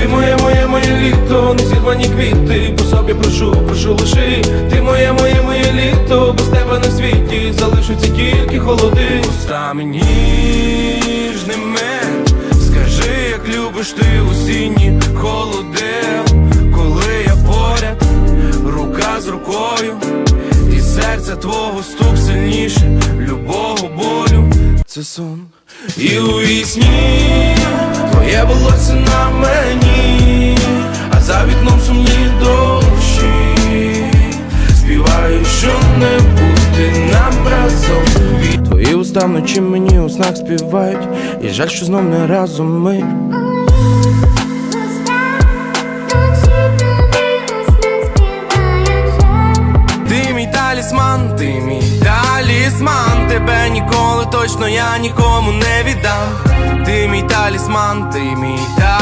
Ти моє, моє, моє літо, не зірвані квіти, по собі прошу, прошу лиши. Ти моє, моє, моє літо, без тебе на світі залишаться тільки холоди. Устами ніжними, скажи, як любиш ти осінні холоди, коли я поряд, рука з рукою, і серця твого стук сильніше любого болю. Це сон. І у вісні твоє волосся на мені, сумні дощі. Співаю, що не бути нам разом. Твої уста вночі мені у снах співають. І жаль, що знов не разом ми. Ти мій талісман, ти мій талісман. Тебе ніколи точно я нікому не віддам. Ти мій талісман, ти мій талісман